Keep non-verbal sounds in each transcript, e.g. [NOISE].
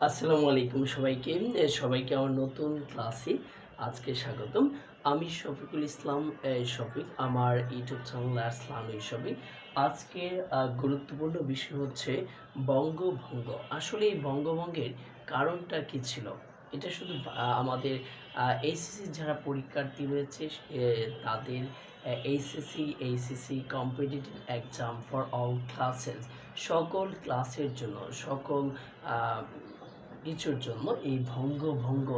আসসালামু আলাইকুম সবাইকে। সবাইকে আমার নতুন ক্লাসে আজকে স্বাগতম। আমি শফিকুল ইসলাম শফিক আমার ইউটিউব চ্যানেল আসলাম শফিক। আজকের আহ, গুরুত্বপূর্ণ বিষয় হচ্ছে বঙ্গভঙ্গ। আসলে এই বঙ্গভঙ্গের কারণটা কি ছিল? এটা শুধু আমাদের এইচএসসি যারা পরীক্ষার্থী রয়েছে তাদের HSC HSC competitive exam for all classes সকল ক্লাসের জন্য সকল কিছুর জন্য এই ভঙ্গ ভঙ্গ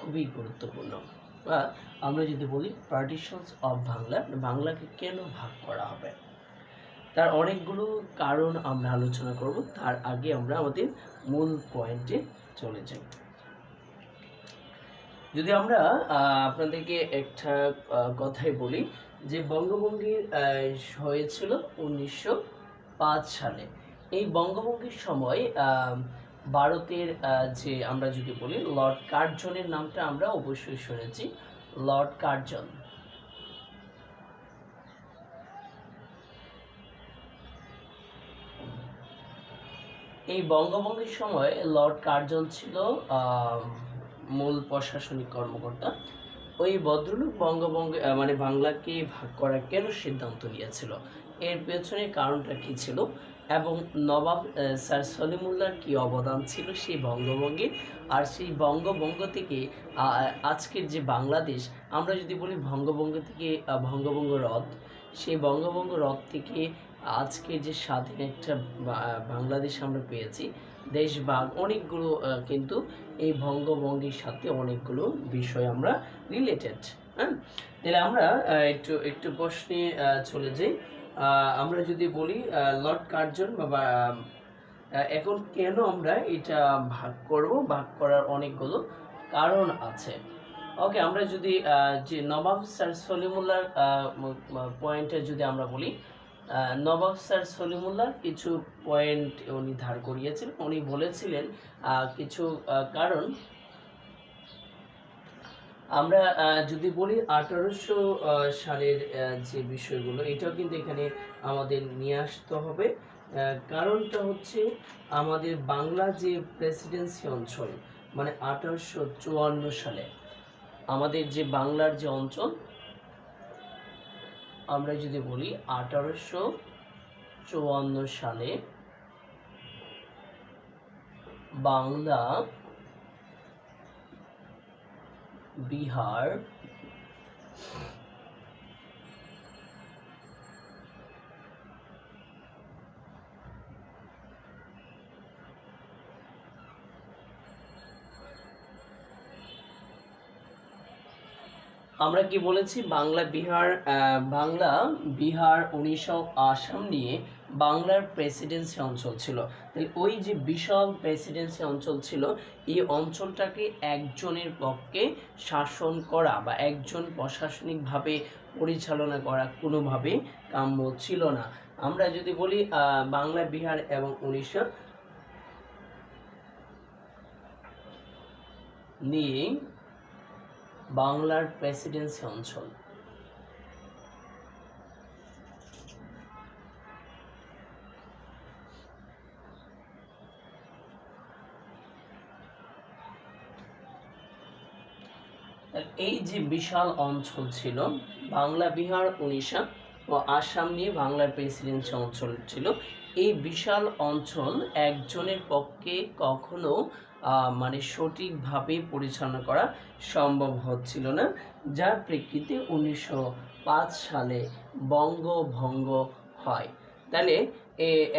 খুবই গুরুত্বপূর্ণ। বা আমরা যদি বলি পার্টিশনস অফ বাংলা, বাংলাকে কেন ভাগ করা হবে? তার অনেকগুলো কারণ আমরা আলোচনা করব, তার আগে আমরা আমাদের মূল পয়েন্টে চলে যাই। যদি আমরা আপনাদেরকে একটা কথাই বলি যে বঙ্গভঙ্গের হয়েছিল উনিশশো পাঁচ সালে। এই বঙ্গভঙ্গের সময় ভারতের যে আমরা যদি বলি লর্ড কার্জনের নামটা আমরা অবশ্যই শুনেছি, লর্ড কার্জন। এই বঙ্গভঙ্গের সময় লর্ড কার্জন ছিল মূল প্রশাসনিক কর্মকর্তা। ওই ভদ্রলোক বঙ্গবঙ্গ মানে বাংলাকে ভাগ করার কেন সিদ্ধান্ত নিয়েছিল? এর পেছনে কারণটা কি ছিল? এবং নবাব স্যার সলিমুল্লার কি অবদান ছিল সেই বঙ্গভঙ্গে? আর সেই বঙ্গভঙ্গ থেকে আজকের যে বাংলাদেশ, আমরা যদি বলি বঙ্গভঙ্গ থেকে বঙ্গভঙ্গ হ্রদ সেই বঙ্গভঙ্গ হ্রদ থেকে আজকে যে স্বাধীন একটা বাংলাদেশ আমরা পেয়েছি, দেশ বা অনেকগুলো কিন্তু এই বঙ্গভঙ্গের সাথে অনেকগুলো বিষয় আমরা রিলেটেড হ্যাঁ? তাহলে আমরা একটু একটু প্রশ্নে চলে যাই। আমরা যদি বলি লর্ড কার্জন বা এখন কেন আমরা এটা ভাগ করব? ভাগ করার অনেকগুলো কারণ আছে। ওকে, আমরা যদি যে নবাব স্যার সলিমুল্লার পয়েন্টে যদি আমরা বলি নবাব স্যার সলিমুল্লাহ কিছু পয়েন্ট উনি ধার করিয়েছেন উনি বলেছিলেন কিছু কারণ আমরা যদি বলি আঠারোশো সালের যে বিষয়গুলো, এটাও কিন্তু এখানে আমাদের নিয়ে আসতে হবে। কারণটা হচ্ছে আমাদের বাংলা যে প্রেসিডেন্সি অঞ্চল মানে আঠারোশো চুয়ান্ন সালে, আমাদের যে বাংলার যে অঞ্চল, আমরা যদি বলি আঠারোশো চুয়ান্ন সালে বাংলা বিহার আমরা কি বলেছি? বাংলা বিহার বাংলা বিহার ও আসাম নিয়ে বাংলার প্রেসিডেন্সি অঞ্চল ছিল। তাহলে ওই যে বিশাল প্রেসিডেন্সি অঞ্চল ছিল, এই অঞ্চলটাকে একজনের পক্ষে শাসন করা বা একজন প্রশাসনিকভাবে পরিচালনা করা কোনোভাবে কাম্য ছিল না। আমরা যদি বলি বাংলা বিহার এবং উড়িষ্যা নিয়ে বাংলার প্রেসিডেন্সি অঞ্চল। এই যে বিশাল অঞ্চল ছিল, বাংলা, বিহার, উড়িষ্যা ও আসাম নিয়ে বাংলার প্রেসিডেন্সি অঞ্চল ছিল, এই বিশাল অঞ্চল একজনের পক্ষে কখনো মানে সঠিকভাবে পরিচালনা করা সম্ভব হচ্ছিল না। যার প্রেক্ষিতে উনিশশো পাঁচ সালে বঙ্গভঙ্গ হয়। তাহলে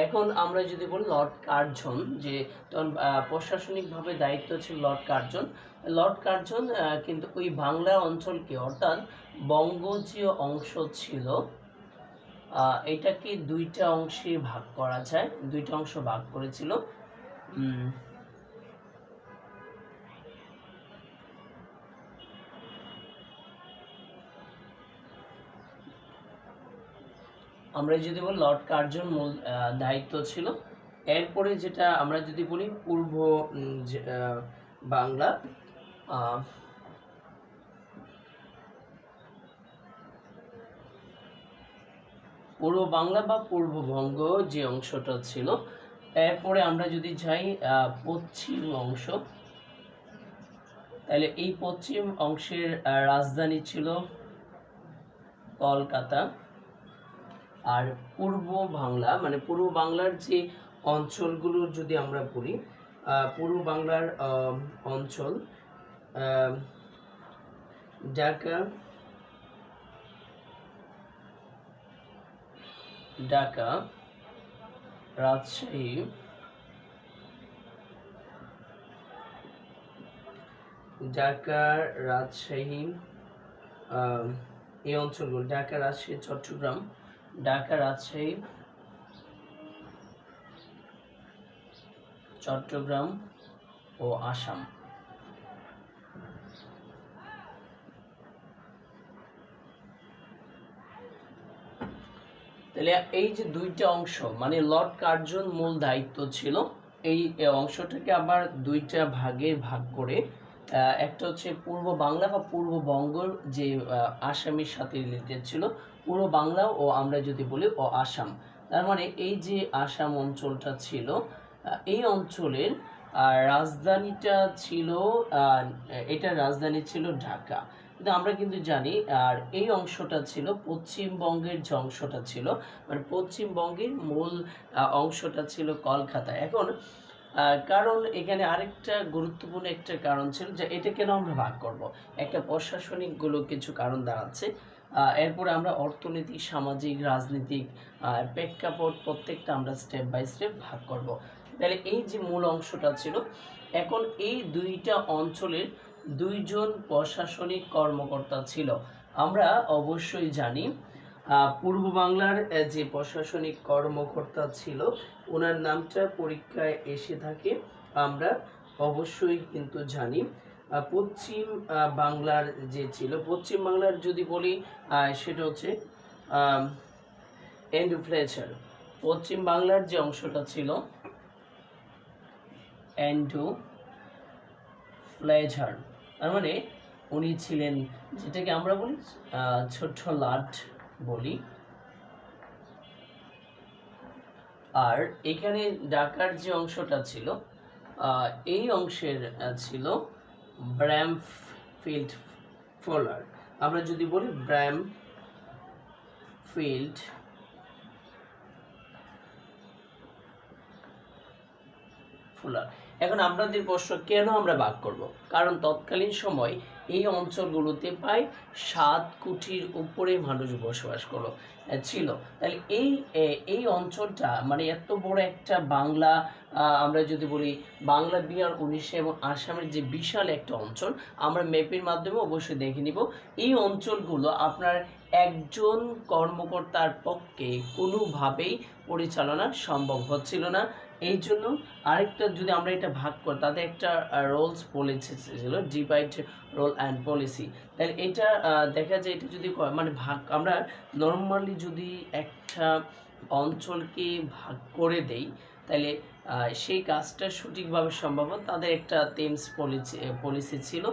এখন আমরা যদি বলি লর্ড কার্জন যে তখন প্রশাসনিকভাবে দায়িত্ব ছিল লর্ড কার্জন। লর্ড কার্জন কিন্তু ওই বাংলা অঞ্চলকে অর্থাৎ বঙ্গ যে অংশ ছিল। এটাকে দুইটা অংশে ভাগ করা যায়, দুইটা অংশ ভাগ করেছিল। আমরা যদি বলি লর্ড কার্জন মূল দায়িত্ব ছিল। এরপরে যেটা আমরা যদি বলি পূর্ব বাংলা পূর্ব বাংলা বা পূর্ববঙ্গ যে অংশটা ছিল। এরপরে আমরা যদি যাই পশ্চিম অংশ, তাহলে এই পশ্চিম অংশের রাজধানী ছিল কলকাতা। আর পূর্ব বাংলা মানে পূর্ব বাংলার যে অঞ্চলগুলোর যদি আমরা বলি পূর্ব বাংলার অঞ্চল ঢাকা ঢাকা, রাজশাহী ঢাকা, রাজশাহী এই অঞ্চলগুলো, ঢাকা, রাজশাহী, চট্টগ্রাম ঢাকা রাজশাহী, চট্টগ্রাম ও আসাম। তাহলে এই যে দুইটা অংশ মানে লর্ড কার্জন মূল দায়িত্ব ছিল, এই অংশটাকে আবার দুইটা ভাগে ভাগ করে একটা হচ্ছে পূর্ব বাংলা বা পূর্ববঙ্গর যে আহ, আসামের সাথে রিলেটেড ছিল পূর্ব বাংলা ও আমরা যদি বলি ও আসাম। তার মানে এই যে আসাম অঞ্চলটা ছিল এই অঞ্চলের রাজধানীটা ছিল এটার রাজধানী ছিল ঢাকা। কিন্তু আমরা কিন্তু জানি আর এই অংশটা ছিল পশ্চিমবঙ্গের যে অংশটা ছিল মানে পশ্চিমবঙ্গের মূল অংশটা ছিল কলকাতা। এখন কারণ এখানে আরেকটা গুরুত্বপূর্ণ একটা কারণ ছিল যে এটা কেন আমরা ভাগ করব। একটা প্রশাসনিকগুলো কিছু কারণ দাঁড়াচ্ছে। এরপরে আমরা অর্থনৈতিক সামাজিক, রাজনৈতিক প্রেক্ষাপট প্রত্যেকটা আমরা স্টেপ বাই স্টেপ ভাগ করব। তাহলে এই যে মূল অংশটা ছিল, এখন এই দুইটা অঞ্চলের দুইজন প্রশাসনিক কর্মকর্তা ছিল। আমরা অবশ্যই জানি পূর্ব বাংলার যে প্রশাসনিক কর্মকর্তা ছিল, ওনার নামটা পরীক্ষায় এসে থাকে, আমরা অবশ্যই কিন্তু জানি। পশ্চিম বাংলার যে ছিল, পশ্চিম বাংলার যদি বলি সেটা হচ্ছে এন্ড ফ্লেচার পশ্চিম বাংলার যে অংশটা ছিল অ্যান্ডু ফ্লেজার তার মানে উনি ছিলেন, যেটাকে আমরা বলি ছোট্ট লাট। বলি। আর এখানে ঢাকার যে অংশটা ছিল এই অংশের ছিল ব্র্যাম ফিল্ড ফোলার। আমরা যদি বলি ব্র্যাম ফিল্ড ফুলার। এখন আপনাদের প্রশ্ন, কেন আমরা ভাগ করব? কারণ তৎকালীন সময় এই অঞ্চলগুলোতে প্রায় সাত কোটির উপরে মানুষ বসবাস আহ, ছিল। তাহলে এই এই অঞ্চলটা মানে এত বড় একটা বাংলা আমরা যদি বলি বাংলা বিহার উড়িষ্যা এবং আসামের যে বিশাল একটা অঞ্চল আমরা ম্যাপের মাধ্যমে অবশ্যই দেখে নিব। এই অঞ্চলগুলো আপনার একজন কর্মকর্তার পক্ষে কোনোভাবেই পরিচালনা সম্ভব হচ্ছিল না। এই জন্য আরেকটা যদি আমরা এটা ভাগ করি, তাতে একটা রোলস পলিসি ছিল ডিভাইড রোল অ্যান্ড পলিসি তাহলে এটা দেখা যায় এটা যদি মানে ভাগ, আমরা নর্মালি যদি একটা অঞ্চলকে ভাগ করে দেই, তাহলে সেই কাজটা সঠিকভাবে সম্ভব। তাদের একটা টেমস পলিসি পলিসি ছিল,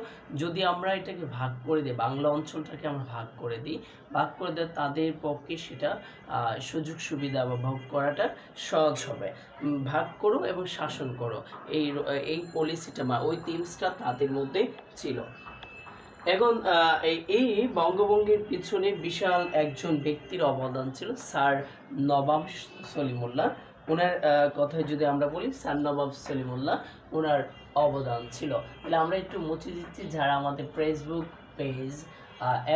যদি আমরা এটাকে ভাগ করে দিই, বাংলা অঞ্চলটাকে আমরা ভাগ করে দিই, ভাগ করে দেয় তাদের পক্ষে সেটা সুযোগ সুবিধা বা ভোগ করাটা সহজ হবে। ভাগ করো এবং শাসন করো। এই এই পলিসিটা বা ওই টিমসটা তাদের মধ্যে ছিল। এখন এই বঙ্গভঙ্গের পিছনে বিশাল একজন ব্যক্তির অবদান ছিল, স্যার নবাব সলিমুল্লাহ। ওনার কথায় যদি আমরা বলি, স্যার নবাব সলিমুল্লাহ ওনার অবদান ছিল। তাহলে আমরা একটু মুছে দিচ্ছি যারা আমাদের ফেসবুক পেজ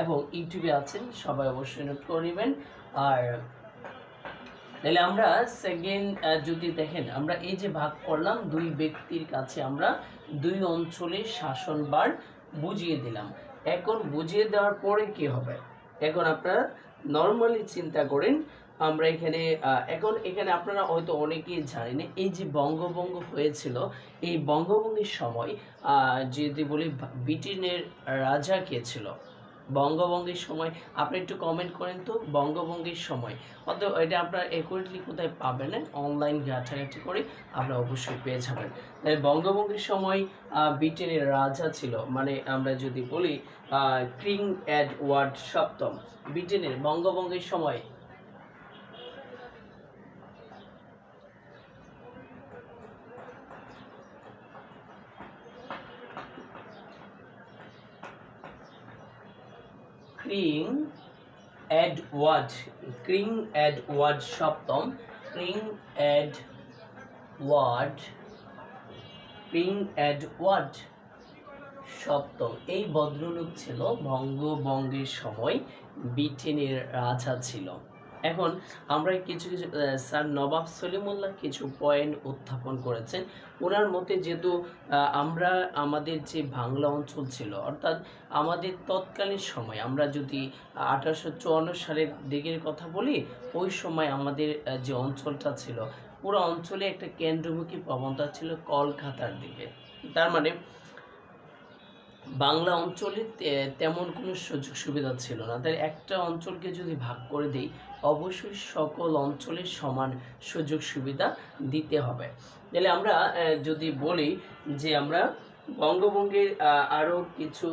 এবং ইউটিউবে আছেন, সবাই অবশ্যই নোট করে নেবেন। আর তাহলে আমরা সেকেন্ড যদি দেখেন, আমরা এই যে ভাগ করলাম, দুই ব্যক্তির কাছে আমরা দুই অঞ্চলের শাসনবার বুঝিয়ে দিলাম। এখন বুঝিয়ে দেওয়ার পরে কি হবে? এখন আপনারা নর্মালি চিন্তা করেন আমরা এখানে এখন এখানে আপনারা হয়তো অনেকেই জানেন, এই যে বঙ্গভঙ্গ হয়েছিল, এই বঙ্গভঙ্গের সময় যদি বলি ব্রিটেনের রাজা কে ছিল? বঙ্গভঙ্গের সময়, আপনি একটু কমেন্ট করেন তো, বঙ্গভঙ্গের সময়। অত, এটা আপনার একুরেটলি কোথায় পাবেন? অনলাইন ঘাটাঘাটি করে আপনারা অবশ্যই পেয়ে যাবেন। তাই বঙ্গভঙ্গের সময় ব্রিটেনের রাজা ছিল মানে আমরা যদি বলি কিং এডওয়ার্ড সপ্তম। ব্রিটেনের বঙ্গভঙ্গের সময় ক্রিং এডওয়ার্ড ক্রিং এডওয়ার্ড সপ্তম, ক্রিং এডওয়ার্ড ক্রিং এডওয়ার্ড সপ্তম। এই ভদ্রলোক ছিল বঙ্গবঙ্গের সময় ব্রিটেনের রাজা ছিল। এখন আমরা কিছু কিছু স্যার নবাব সলিমুল্লাহ কিছু পয়েন্ট উত্থাপন করেছেন। ওনার মতে যেহেতু আমরা আমাদের যে বাংলা অঞ্চল ছিল, অর্থাৎ আমাদের তৎকালীন সময়, আমরা যদি আঠারোশো চুয়ান্ন সালের দিকের কথা বলি, ওই সময় আমাদের যে অঞ্চলটা ছিল, পুরো অঞ্চলে একটা কেন্দ্রমুখী প্রবণতা ছিল কলকাতার দিকে। তার মানে বাংলা অঞ্চলে তেমন কোনো সুযোগ সুবিধা ছিল না। তাই একটা অঞ্চলকে যদি ভাগ করে দেই অবশ্যই সকল অঞ্চলের সমান সুযোগ সুবিধা দিতে হবে। তাহলে আমরা যদি বলি যে আমরা বঙ্গভঙ্গের আহ, আরও কিছু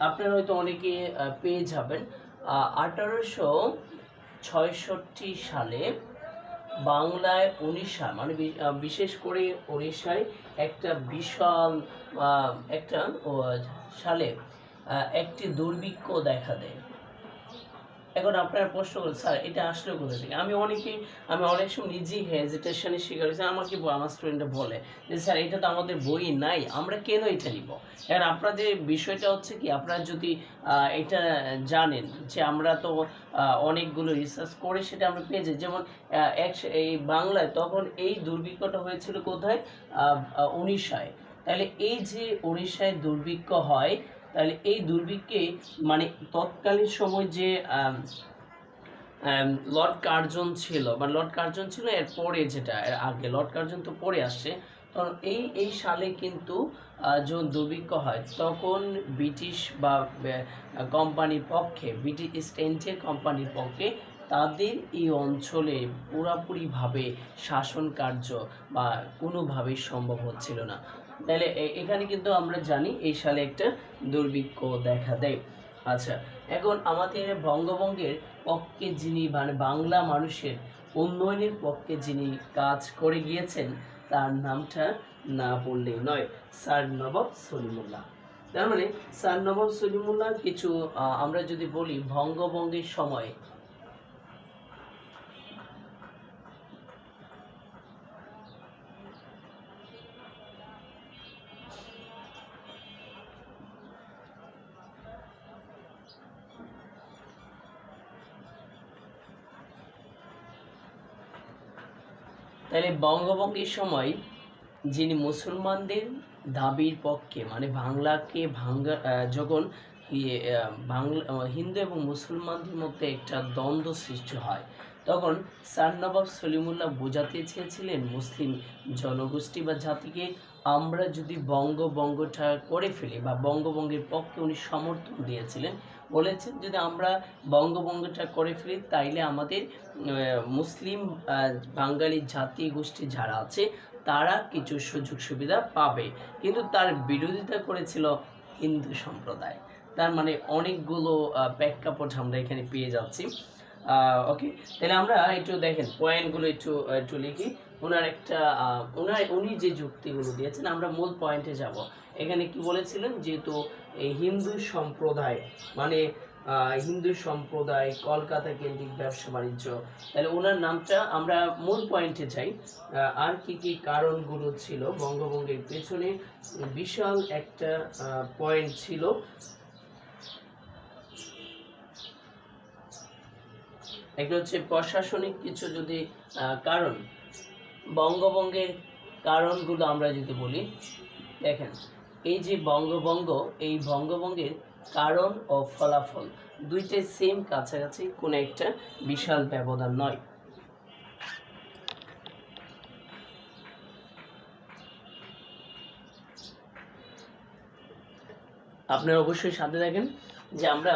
আপনারা হয়তো অনেকে পেয়ে যাবেন আঠারোশো ছয়ষট্টি সালে বাংলায় উড়িষ্যা মানে বিশেষ করে উড়িষ্যায় একটা বিশাল একটা সালে একটি দুর্ভিক্ষ দেখা দেয়। এখন আপনারা প্রশ্ন করেন, স্যার, এটা আসলে কোথা থেকে? আমি অনেকেই, আমি অনেক সময় নিজেই হেজিটেশনের শিকার হয়েছি আমাকে আমার স্টুডেন্টরা বলে যে, স্যার, এটা তো আমাদের বই নাই, আমরা কেন এটা নিব? এখন আপনাদের বিষয়টা হচ্ছে কি, আপনারা যদি এটা জানেন যে, আমরা তো অনেকগুলো রিসার্চ করে সেটা আমরা পেয়েছি যেমন এক এই বাংলায় তখন এই দুর্ভিক্ষটা হয়েছিল কোথায়? উড়িষ্যায় তাহলে এই যে উড়িষ্যায় দুর্ভিক্ষ হয়, তাহলে এই দুর্ভিক্ষে মানে তৎকালীন সময় যে লর্ড কার্জন ছিল, বা লর্ড কার্জন ছিল এর পরে যেটা, এর আগে, লর্ড কার্জন তো পরে আসছে, তখন এই এই সালে কিন্তু যখন দুর্ভিক্ষ হয়, তখন ব্রিটিশ বা কোম্পানির পক্ষে, ব্রিটিশ ইস্ট ইন্ডিয়া কোম্পানির পক্ষে তাদের এই অঞ্চলে পুরাপুরিভাবে শাসন কার্য বা কোনোভাবেই সম্ভব হচ্ছিল না। তাহলে এখানে কিন্তু আমরা জানি এই সালে একটা দুর্ভিক্ষ দেখা দেয়। আচ্ছা এখন আমাদের বঙ্গবঙ্গের পক্ষে যিনি মানে বাংলা মানুষের উন্নয়নের পক্ষে যিনি কাজ করে গিয়েছেন, তার নামটা না বললেই নয়, স্যার নবাব সলিমুল্লাহ। তার মানে স্যার নবাব সলিমুল্লাহ কিছু আমরা যদি বলি বঙ্গবঙ্গের সময় বঙ্গভঙ্গের সময় যিনি মুসলমানদের দাবির পক্ষে মানে বাংলাকে ভাঙ্গা যখন ইয়ে, বাংলা হিন্দু এবং মুসলমানদের মধ্যে একটা দ্বন্দ্ব সৃষ্টি হয় তখন স্যার নবাব সলিমুল্লাহ বোঝাতে চেয়েছিলেন মুসলিম জনগোষ্ঠী বা জাতিকে আমরা যদি বঙ্গবঙ্গটা করে ফেলি বা বঙ্গবঙ্গের পক্ষে উনি সমর্থন দিয়েছিলেন বলেছেন যদি আমরা বঙ্গবঙ্গটা করে ফেলি, তাইলে আমাদের মুসলিম বাঙালি জাতি গোষ্ঠী যারা আছে, তারা কিছু সুযোগ সুবিধা পাবে। কিন্তু তার বিরোধিতা করেছিল হিন্দু সম্প্রদায়। তার মানে অনেকগুলো প্রেক্ষাপট আমরা এখানে পেয়ে যাচ্ছি। ওকে? তাহলে আমরা একটু দেখেন, পয়েন্টগুলো একটু একটু লিখি। ওনার একটা ওনার উনি যে যুক্তিগুলো দিয়েছেন, আমরা মূল পয়েন্টে যাব। এখানে কি বলেছিলেন? যেহেতু এই হিন্দু সম্প্রদায় মানে হিন্দু সম্প্রদায়, কলকাতা কেন্দ্রিক ব্যবসা বাণিজ্য, তাহলে ওনার নামটা আমরা মূল পয়েন্টে যাই। আর কি কি কারণগুলো ছিল বঙ্গভঙ্গের পেছনে, বিশাল একটা পয়েন্ট ছিল। একটা হচ্ছে প্রশাসনিক কিছু যদি কারণ, বঙ্গভঙ্গের কারণগুলো আমরা যদি বলি, দেখেন এই যে বঙ্গভঙ্গ, এই বঙ্গভঙ্গের কারণ ও ফলাফল দুইটাই সেম কাছাকাছি, কোনো একটা বিশাল ব্যবধান নয়। আপনারা অবশ্যই সাথে থাকেন যে আমরা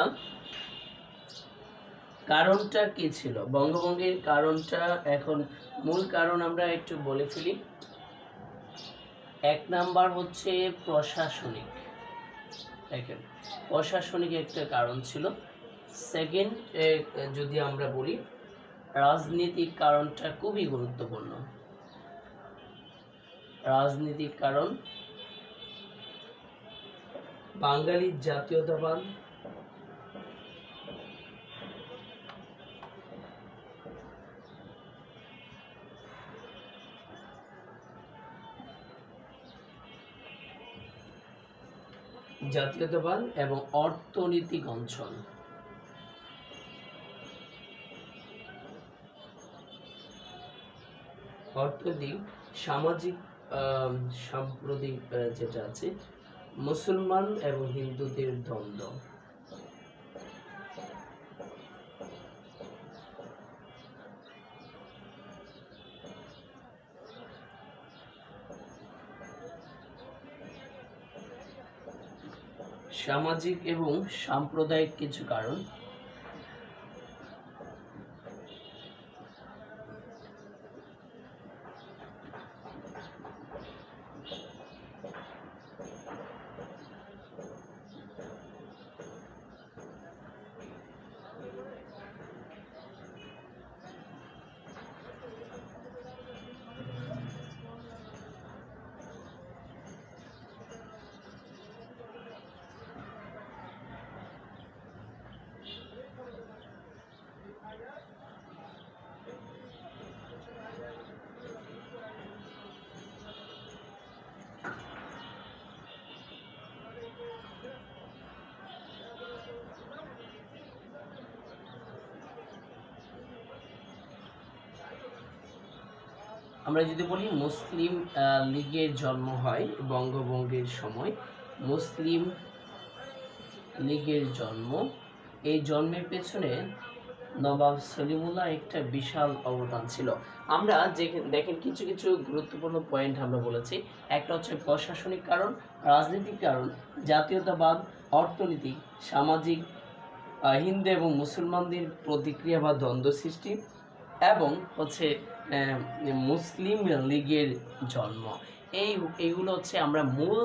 কারণটা কি ছিল? বঙ্গভঙ্গের কারণটা এখন মূল কারণ আমরা একটু বলে ফেলি। এক নাম্বার হচ্ছে প্রশাসনিক। দেখেন, প্রশাসনিক একটা কারণ ছিল। সেকেন্ড যদি আমরা বলি রাজনীতিক কারণটা খুবই গুরুত্বপূর্ণ। রাজনীতিক কারণ, বাঙালির জাতীয়তাবাদ জাতীয়তাবাদ এবং অর্থনৈতিক অঞ্চল। অর্থনৈতিক সামাজিক সাম্প্রতিক যেটা আছে মুসলমান এবং হিন্দুদের দ্বন্দ্ব। সামাজিক এবং সাম্প্রদায়িক কিছু কারণ আমরা যদি বলি মুসলিম লীগের জন্ম হয় বঙ্গভঙ্গের সময়। মুসলিম লীগের জন্ম। এই জন্মের পেছনে নবাব সলিমুল্লাহ একটা বিশাল অবদান ছিল। আমরা যে দেখেন কিছু কিছু গুরুত্বপূর্ণ পয়েন্ট আমরা বলেছি। একটা হচ্ছে প্রশাসনিক কারণ, রাজনৈতিক কারণ, জাতীয়তাবাদ, অর্থনীতি, সামাজিক হিন্দু এবং মুসলমানদের প্রতিক্রিয়া বা দ্বন্দ্ব সৃষ্টি। এবং হচ্ছে মুসলিম লীগের জন্ম। এই, এইগুলো হচ্ছে আমরা মূল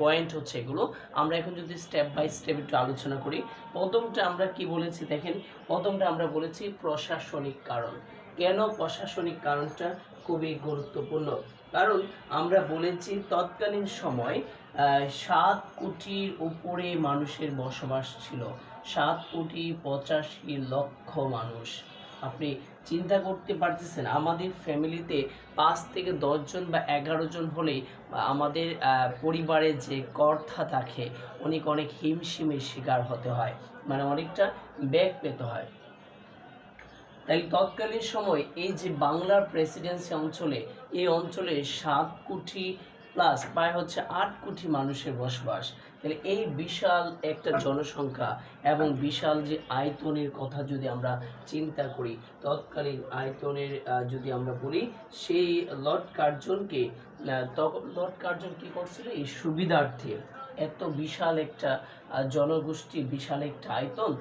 পয়েন্ট হচ্ছে এগুলো। আমরা এখন যদি স্টেপ বাই স্টেপ একটু আলোচনা করি, প্রথমটা আমরা কি বলেছি দেখেন, প্রথমটা আমরা বলেছি প্রশাসনিক কারণ। কেন প্রশাসনিক কারণটা খুবই গুরুত্বপূর্ণ? কারণ আমরা বলেছি তৎকালীন সময় সাত কোটির উপরে মানুষের বসবাস ছিল। সাত কোটি পঁচাশি লক্ষ মানুষ। আপনি চিন্তা করতে পারতেছেন, আমাদের ফ্যামিলিতে পাঁচ থেকে দশজন বা এগারো জন হলেই আমাদের পরিবারে যে কর্তা থাকে, অনেক অনেক হিমশিমের শিকার হতে হয় মানে অনেকটা ব্যাগ পেতে হয়। তাই তৎকালীন সময় এই যে বাংলার প্রেসিডেন্সি অঞ্চলে, এই অঞ্চলে সাত কোটি প্লাস প্রায় হচ্ছে আট কোটি মানুষের বসবাস। তাহলে এই বিশাল একটা জনসংখ্যা এবং বিশাল যে আয়তনের কথা যদি আমরা চিন্তা করি, তৎকালীন আয়তনের যদি আমরা বলি, সেই লর্ড কার্জনকে তখন লর্ড কার্জন কি করছিল? এই সুবিধার্থে এত বিশাল একটা জনগোষ্ঠী বিশাল একটা আয়তন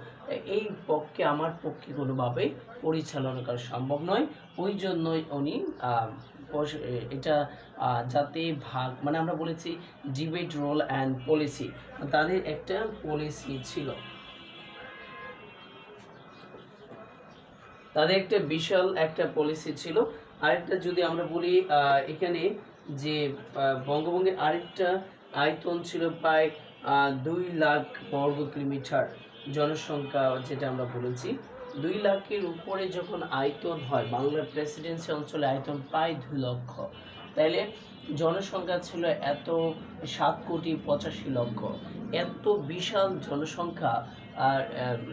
এই পক্ষে, আমার পক্ষে কোনোভাবে পরিচালনা করা সম্ভব নয়। ওই জন্যই উনি এটা যাতে ভাগ মানে আমরা বলেছি ডিবেট রোল অ্যান্ড পলিসি। তাদের একটা পলিসি ছিল। তাদের একটা বিশাল একটা পলিসি ছিল। আরেকটা যদি আমরা বলি এখানে যে আহ, বঙ্গবঙ্গের আরেকটা আয়তন ছিল প্রায় দুই লাখ বর্গ কিলোমিটার জনসংখ্যা যেটা আমরা বলেছি। দুই লাখের উপরে যখন আয়তন হয়, বাংলার প্রেসিডেন্সি অঞ্চলে আয়তন প্রায় দুই লক্ষ। তাইলে জনসংখ্যা ছিল এত সাত কোটি পঁচাশি লক্ষ। এত বিশাল জনসংখ্যা, আর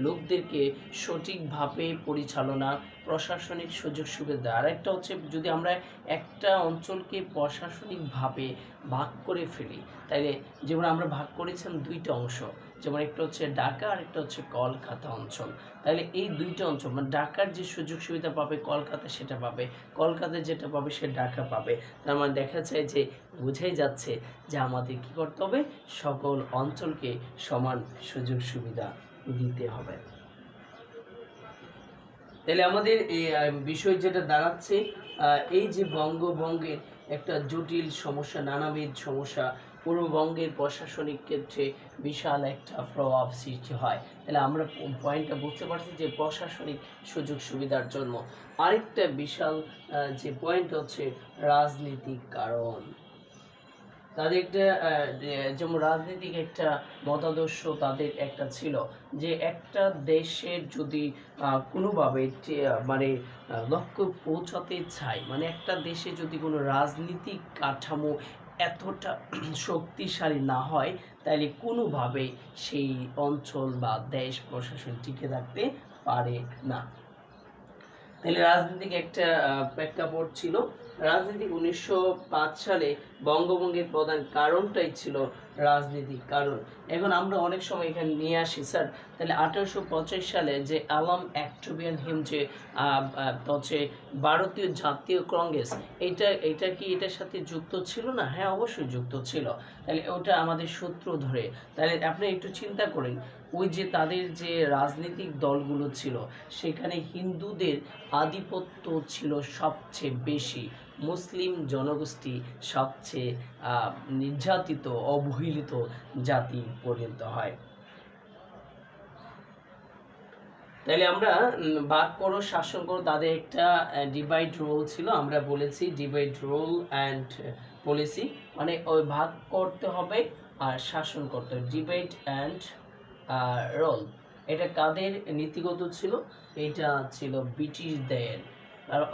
লোকদেরকে সঠিকভাবে পরিচালনা, প্রশাসনিক সুযোগ সুবিধা। আর একটা হচ্ছে যদি আমরা একটা অঞ্চলকে প্রশাসনিকভাবে ভাগ করে ফেলি, তাইলে যেমন আমরা ভাগ করেছিলাম দুইটা অংশ যেমন একটা হচ্ছে ঢাকা আর একটা হচ্ছে কলকাতা অঞ্চল। তাহলে এই দুইটা অঞ্চল মানে ঢাকার যে সুযোগ সুবিধা পাবে, কলকাতা সেটা পাবে কলকাতায় যেটা পাবে সে ঢাকা পাবে। তার মানে দেখা যায় যে, বোঝাই যাচ্ছে যে আমাদের কি করতে হবে? সকল অঞ্চলকে সমান সুযোগ সুবিধা দিতে হবে। তাহলে আমাদের এই বিষয় যেটা দাঁড়াচ্ছে এই যে বঙ্গভঙ্গের একটা জটিল সমস্যা, নানাবিধ সমস্যা পূর্ববঙ্গের প্রশাসনিক ক্ষেত্রে বিশাল একটা প্রভাব সৃষ্টি হয়। তাহলে আমরা পয়েন্টটা বুঝতে পারছি যে প্রশাসনিক সুযোগ সুবিধার জন্য। আরেকটা বিশাল যে পয়েন্ট হচ্ছে রাজনীতিক কারণ। তাদের একটা যেমন রাজনৈতিক একটা মতাদর্শ তাদের একটা ছিল যে একটা দেশের যদি কোনোভাবে মানে লক্ষ্য পৌঁছাতে চায় মানে একটা দেশে যদি কোনো রাজনীতিক কাঠামো এতটা [CLEARS THROAT] শক্তিশালী না হয় তাহলে কোনোভাবে সেই অঞ্চল বা দেশ প্রশাসন টিকে থাকতে পারে না। তাহলে রাজনীতিক একটা প্রেক্ষাপট ছিল। রাজনীতি উনিশশো পাঁচ সালে বঙ্গভঙ্গের প্রধান কারণটাই ছিল রাজনীতিক কারণ এখন আমরা অনেক সময় এখানে নিয়ে আসি, স্যার। তাহলে আঠারোশো পঁচাশ সালে যে আলাম অ্যাক্টোবিয়ান হিম যে হচ্ছে ভারতীয় জাতীয় কংগ্রেস এটা এটা কি এটার সাথে যুক্ত ছিল না? হ্যাঁ অবশ্যই যুক্ত ছিল। তাহলে ওটা আমাদের সূত্র ধরে। তাহলে আপনি একটু চিন্তা করেন, ওই যে তাদের যে রাজনৈতিক দলগুলো ছিল, সেখানে হিন্দুদের আধিপত্য ছিল সবচেয়ে বেশি। মুসলিম জনগোষ্ঠী সবচেয়ে নির্যাতিত, অবহেলিত জাতি পরিণত হয়। তাহলে আমরা ভাগ করো, শাসন করো, তাদের একটা ডিভাইড রোল ছিল, আমরা বলেছি ডিভাইড রোল অ্যান্ড পলিসি মানে ওই ভাগ করতে হবে আর শাসন করতে হবে ডিভাইড অ্যান্ড রোল এটা কাদের নীতিগত ছিল? এটা ছিল ব্রিটিশদের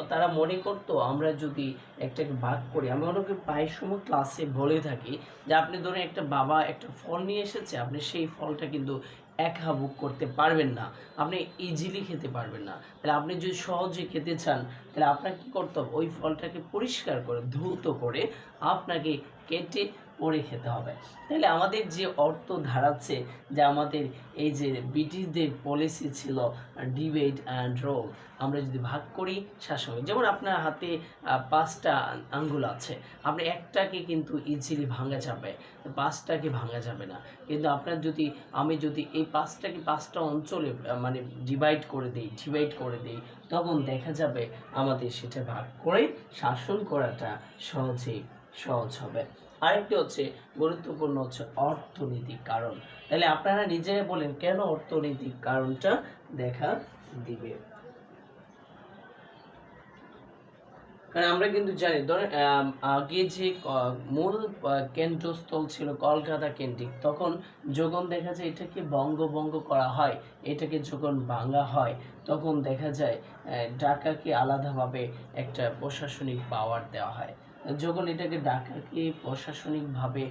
তারা মনে করতো আমরা যদি একটাকে ভাগ করি, আমি অনেকে প্রায় সময় ক্লাসে বলে থাকি যে আপনি ধরুন একটা বাবা একটা ফল নিয়ে এসেছে, আপনি সেই ফলটা কিন্তু একা বুক করতে পারবেন না। আপনি ইজিলি খেতে পারবেন না। তাহলে আপনি যদি সহজে খেতে চান, তাহলে আপনাকে কী করতে হবে? ওই ফলটাকে পরিষ্কার করে, ধৌত করে আপনাকে কেটে পরে খেতে হবে। তাহলে আমাদের যে অর্থ ধারাচ্ছে যে আমাদের এই যে ব্রিটিশদের পলিসি ছিল ডিবেট অ্যান্ড রোল আমরা যদি ভাগ করি শাসন যেমন আপনার হাতে পাঁচটা আঙ্গুল আছে, আপনি একটাকে কিন্তু ইজিলি ভাঙা যাবে, পাঁচটাকে ভাঙা যাবে না। কিন্তু আপনার যদি, আমি যদি এই পাঁচটাকে পাঁচটা অঞ্চলে মানে ডিভাইড করে দিই ডিভাইড করে দিই, তখন দেখা যাবে আমাদের সেটা ভাগ করে শাসন করাটা সহজেই সহজ হবে। আরেকটি হচ্ছে গুরুত্বপূর্ণ হচ্ছে অর্থনৈতিক কারণ। তাহলে আপনারা নিজেরা বলেন, কেন অর্থনৈতিক কারণটা দেখা দিবে? কারণ আমরা কিন্তু জানি, ধরেন আগে যে মূল কেন্দ্রস্থল ছিল কলকাতা কেন্দ্রিক, তখন যখন দেখা যায় এটাকে বঙ্গভঙ্গ করা হয়, এটাকে যখন ভাঙা হয়, তখন দেখা যায় ঢাকাকে আলাদাভাবে একটা প্রশাসনিক পাওয়ার দেওয়া হয়। যখন এটাকে ঢাকাকে প্রশাসনিকভাবে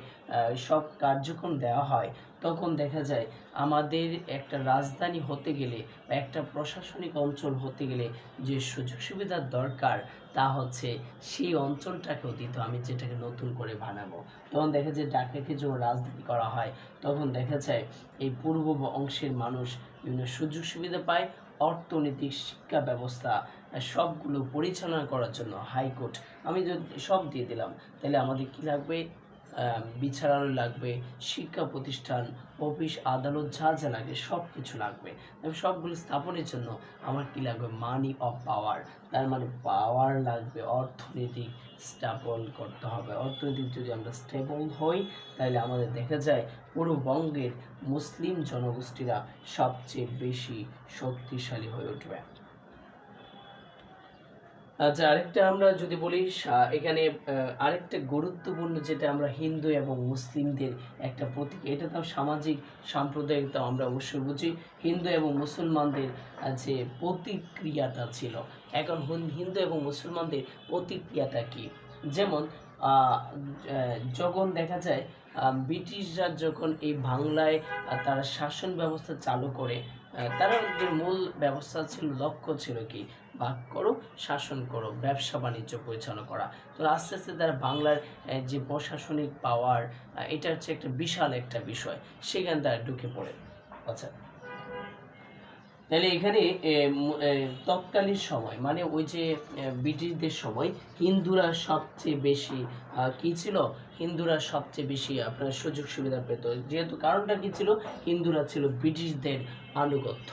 সব কার্যক্রম দেওয়া হয়, তখন দেখা যায় আমাদের একটা রাজধানী হতে গেলে একটা প্রশাসনিক অঞ্চল হতে গেলে যে সুযোগ সুবিধার দরকার তা হচ্ছে সেই অঞ্চলটাকেও দিত, আমি যেটাকে নতুন করে বানাবো। তখন দেখা যায় ঢাকাকে যখন রাজধানী করা হয়, তখন দেখা যায় এই পূর্ব অংশের মানুষ বিভিন্ন সুযোগ সুবিধা পায়, অর্থনৈতিক শিক্ষা ব্যবস্থা সবগুলো পরিচালনা করার জন্য হাইকোর্ট আমি যদি সব দিয়ে দিলাম, তাহলে আমাদের কি লাগবে? বিচারালয় লাগবে, শিক্ষা প্রতিষ্ঠান, অফিস, আদালত, যা যা লাগে সব কিছু লাগবে সবগুলো স্থাপনের জন্য আমার কি লাগবে? মানি অফ পাওয়ার তার মানে পাওয়ার লাগবে, অর্থনৈতিক স্টেবল করতে হবে। অর্থনৈতিক যদি আমরা স্টেবল হই, তাহলে আমাদের দেখা যায় পুরো বঙ্গের মুসলিম জনগোষ্ঠীরা সবচেয়ে বেশি শক্তিশালী হয়ে উঠবে। আচ্ছা আরেকটা আমরা যদি বলি এখানে আরেকটা গুরুত্বপূর্ণ যেটা আমরা হিন্দু এবং মুসলিমদের একটা প্রতীক, এটা তো সামাজিক সাম্প্রদায়িকতা আমরা অবশ্যই বুঝি। হিন্দু এবং মুসলমানদের যে প্রতিক্রিয়াটা ছিল। এখন হিন্দু এবং মুসলমানদের প্রতিক্রিয়াটা কি? যেমন যখন দেখা যায় ব্রিটিশরা যখন এই বাংলায় তারা শাসন ব্যবস্থা চালু করে তারা যে মূল ব্যবস্থা ছিল, লক্ষ্য ছিল কি? ভাগ করো, শাসন করো, ব্যবসা বাণিজ্য পরিচালনা করা। তো আস্তে আস্তে তারা বাংলার যে প্রশাসনিক পাওয়ার এটা হচ্ছে একটা বিশাল একটা বিষয়, সেখানে তারা ঢুকে পড়ে। আচ্ছা তাহলে এখানে তৎকালীন সময় মানে ওই যে ব্রিটিশদের সময়, হিন্দুরা সবচেয়ে বেশি কি ছিল? হিন্দুরা সবচেয়ে বেশি আপনার সুযোগ সুবিধা পেত। যেহেতু কারণটা কী ছিল? হিন্দুরা ছিল ব্রিটিশদের আনুগত্য।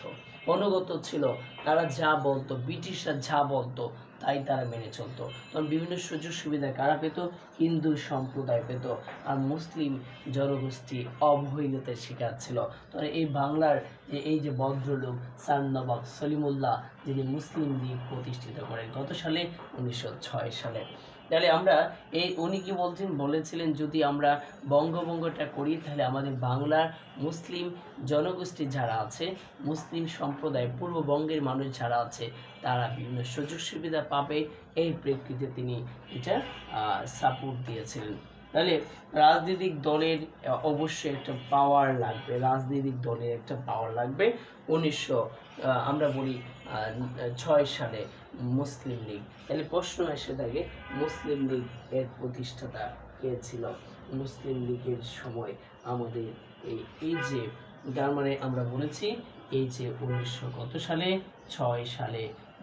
অনুগত ছিল, তারা যা বলতো, ব্রিটিশরা যা বলতো তাই তারা মেনে চলত। তখন বিভিন্ন সুযোগ সুবিধা কারা পেত? হিন্দু সম্প্রদায় পেত। আর মুসলিম জনগোষ্ঠী অবহেলিতের শিকার ছিল। তখন এই বাংলার যে এই যে ভদ্রলোক সার নবাব সলিমুল্লাহ, যিনি মুসলিম লীগ প্রতিষ্ঠিত করেন, গত সালে উনিশশো ছয় সালে। তাহলে আমরা এই উনি কি বলছেন? বলেছিলেন যদি আমরা বঙ্গভঙ্গটা করি, তাহলে আমাদের বাংলার মুসলিম জনগোষ্ঠী যারা আছে, মুসলিম সম্প্রদায়, পূর্ববঙ্গের মানুষ যারা আছে, তারা বিভিন্ন সুযোগ সুবিধা পাবে। এই প্রেক্ষিতে তিনি এটা সাপোর্ট দিয়েছিলেন। তাহলে রাজনৈতিক দলের, অবশ্যই একটা পাওয়ার লাগবে। রাজনৈতিক দলের একটা পাওয়ার লাগবে। উনিশশো আমরা বলি ছয় সালে মুসলিম লীগ। তাহলে প্রশ্ন এসে থাকে, মুসলিম লীগ এর প্রতিষ্ঠাতা কে ছিল? মুসলিম লীগের সময় আমাদের এই এই যে, তার মানে আমরা বলেছি, এই যে উনিশশো কত সালে? ছয় সালে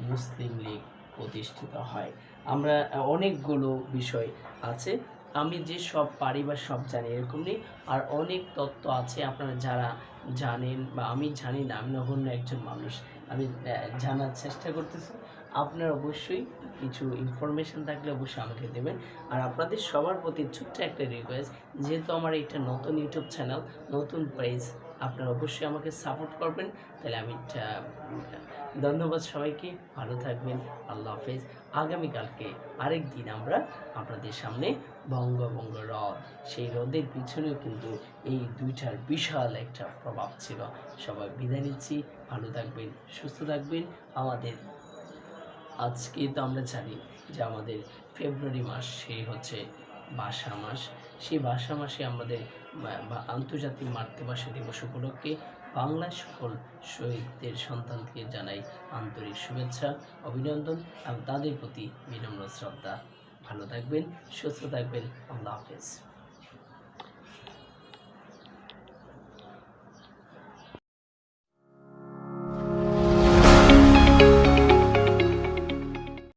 মুসলিম লীগ প্রতিষ্ঠিত হয়। আমরা অনেকগুলো বিষয় আছে আমি যে সব পারি বা সব জানি এরকম নেই। আর অনেক তত্ত্ব আছে আপনারা যারা জানেন বা আমি জানি না, আমি নগণ্য একজন মানুষ, আমি জানার চেষ্টা করতেছি। আপনার অবশ্যই কিছু ইনফরমেশান থাকলে অবশ্যই আমাকে দেবেন। আর আপনাদের সবার প্রতি ছোট্ট একটা রিকোয়েস্ট যেহেতু আমার এটা নতুন ইউটিউব চ্যানেল নতুন পেজ আপনারা অবশ্যই আমাকে সাপোর্ট করবেন। তাহলে আমি ধন্যবাদ সবাইকে। ভালো থাকবেন। আল্লাহ হাফেজ। আগামীকালকে আরেক দিন আমরা আপনাদের সামনে বঙ্গভঙ্গ হ্রদ সেই হ্রদের পিছনেও কিন্তু এই দুইটার বিশাল একটা প্রভাব ছিল। সবাই বিদায় নিচ্ছি। ভালো থাকবেন, সুস্থ থাকবেন। আমাদের, আজকে তো আমরা জানি যে আমাদের ফেব্রুয়ারি মাস, সেই হচ্ছে বাসা মাস। সেই বাসা মাসে আমাদের বা- আন্তর্জাতিক মাতৃভাষা দিবস উপলক্ষে বাংলা সকল শহীদদের সন্তানকে জানাই আন্তরিক শুভেচ্ছা, অভিনন্দন এবং তাদের প্রতি বিনম্র শ্রদ্ধা। ভালো থাকবেন, সুস্থ থাকবেন। আল্লাহ হাফেজ।